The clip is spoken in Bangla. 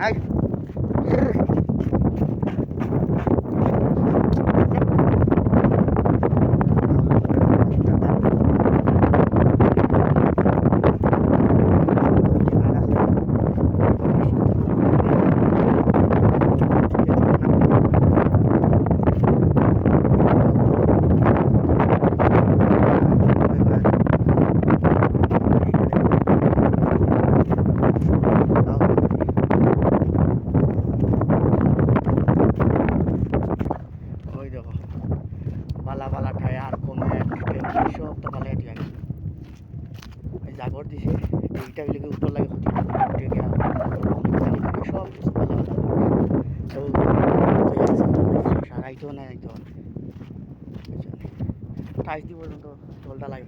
ಆಗಿ বালা বালা টায়ার কমেট সব তো বালা দিয়ে এই জাগর দিছে, এইটা লেগে উপর লাগে ক্ষতি সব বালা বালা সারাইতেও না হবে টাইস দিব জলটা লাগে